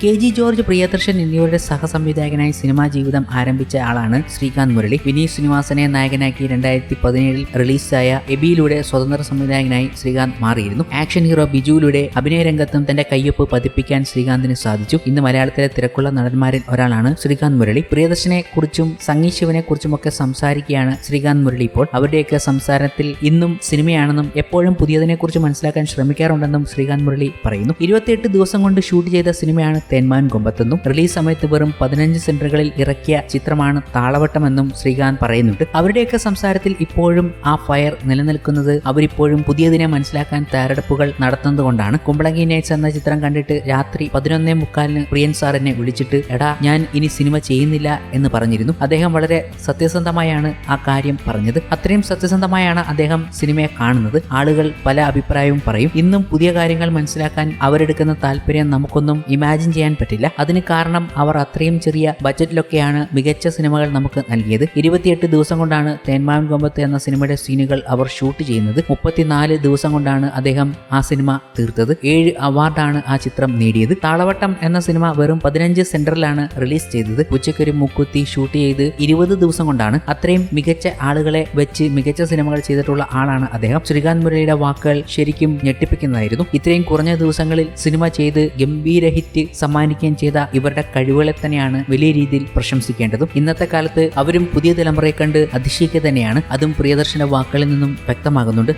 K G George Priyadarshan എന്നിവരുടെ സഹസംവിധായകനായി cinema ജീവിതം ആരംഭിച്ച ആളാണ് ശ്രീകാന്ത് മുരളി. വിനീത് ശ്രീനിവാസനെ നായകനാക്കി രണ്ടായിരത്തി പതിനേഴിൽ റിലീസായ എബിയിലൂടെ സ്വതന്ത്ര സംവിധായകനായി ശ്രീകാന്ത് മാറിയിരുന്നു. ആക്ഷൻ ഹീറോ ബിജുവിലൂടെ അഭിനയ രംഗത്തും തന്റെ കയ്യൊപ്പ് പതിപ്പിക്കാൻ ശ്രീകാന്തിന് സാധിച്ചു. ഇന്ന് മലയാളത്തിലെ തിരക്കുള്ള നടന്മാരിൽ ഒരാളാണ് ശ്രീകാന്ത് മുരളി. പ്രിയദർശനെ കുറിച്ചും സംഗീത് ശിവനെ കുറിച്ചുമൊക്കെ സംസാരിക്കുകയാണ് ശ്രീകാന്ത് മുരളി ഇപ്പോൾ. അവരുടെയൊക്കെ സംസാരത്തിൽ ഇന്നും സിനിമയാണെന്നും എപ്പോഴും പുതിയതിനെക്കുറിച്ച് മനസ്സിലാക്കാൻ ശ്രമിക്കാറുണ്ടെന്നും ശ്രീകാന്ത് മുരളി പറയുന്നു. ഇരുപത്തിയെട്ട് ദിവസം കൊണ്ട് ഷൂട്ട് ചെയ്ത സിനിമയാണ് തേന്മാൻ കൊമ്പത്തെന്നും. റിലീസ് സമയത്ത് വെറും പതിനഞ്ച് സെന്ററുകളിൽ ഇറക്കിയ ചിത്രമാണ് താളവട്ടമെന്നും ശ്രീകാന്ത് പറയുന്നുണ്ട്. അവരുടെയൊക്കെ സംസാരത്തിൽ ഇപ്പോഴും ആ ഫയർ നിലനിൽക്കുന്നത് അവരിപ്പോഴും പുതിയതിനെ മനസ്സിലാക്കാൻ തയ്യാറെടുപ്പുകൾ നടത്തുന്നതുകൊണ്ടാണ്. കുമ്പളങ്ങി നൈറ്റ്സ് എന്ന ചിത്രം കണ്ടിട്ട് രാത്രി പതിനൊന്നേ മുക്കാലിന് പ്രിയൻ സാർ എന്നെ വിളിച്ചിട്ട് എടാ ഞാൻ ഇനി സിനിമ ചെയ്യുന്നില്ല എന്ന് പറഞ്ഞിരുന്നു. അദ്ദേഹം വളരെ സത്യസന്ധമായാണ് ആ കാര്യം പറഞ്ഞത്. അത്രയും സത്യസന്ധമായാണ് അദ്ദേഹം സിനിമയെ കാണുന്നത്. ആളുകൾ പല അഭിപ്രായവും പറയും. ഇന്നും പുതിയ കാര്യങ്ങൾ മനസ്സിലാക്കാൻ അവരെടുക്കുന്ന താല്പര്യം നമുക്കൊന്നും ഇമാജിൻ ചെയ്യാൻ പറ്റില്ല. അതിന് കാരണം അവർ അത്രയും ചെറിയ ബജറ്റിലൊക്കെയാണ് മികച്ച സിനിമകൾ നമുക്ക് നൽകിയത്. ഇരുപത്തിയെട്ട് ദിവസം കൊണ്ടാണ് തേന്മാവൻ കൊമ്പത്ത് എന്ന സിനിമയുടെ സീനുകൾ അവർ ഷൂട്ട് ചെയ്യുന്നത്. മുപ്പത്തിനാല് ദിവസം കൊണ്ടാണ് അദ്ദേഹം ആ സിനിമ തീർത്തത്. ഏഴ് അവാർഡാണ് ആ ചിത്രം നേടിയത്. താളവട്ടം എന്ന സിനിമ വെറും പതിനഞ്ച് സെന്ററിലാണ് റിലീസ് ചെയ്തത്. ഉച്ചക്കൊരു മുക്കുത്തി ഷൂട്ട് ചെയ്ത് ഇരുപത് ദിവസം കൊണ്ടാണ് അത്രയും മികച്ച ആളുകളെ വെച്ച് മികച്ച സിനിമകൾ ചെയ്തിട്ടുള്ള ആളാണ് അദ്ദേഹം. ശ്രീകാന്ത് മുരളിയുടെ വാക്കുകൾ ശരിക്കും ഞെട്ടിപ്പിക്കുന്നതായിരുന്നു. ഇത്രയും കുറഞ്ഞ ദിവസങ്ങളിൽ സിനിമ ചെയ്ത് ഗംഭീര ഹിറ്റ് സമ്മാനിക്കുകയും ചെയ്ത ഇവരുടെ കഴിവുകളെ തന്നെയാണ് വലിയ രീതിയിൽ പ്രശംസിക്കേണ്ടതും. ഇന്നത്തെ കാലത്ത് അവരും പുതിയ തലമുറയെ കണ്ട് അതിശയിക്കുക തന്നെയാണ്. അതും പ്രിയദർശന വാക്കുകളിൽ നിന്നും വ്യക്തമാകുന്നുണ്ട്.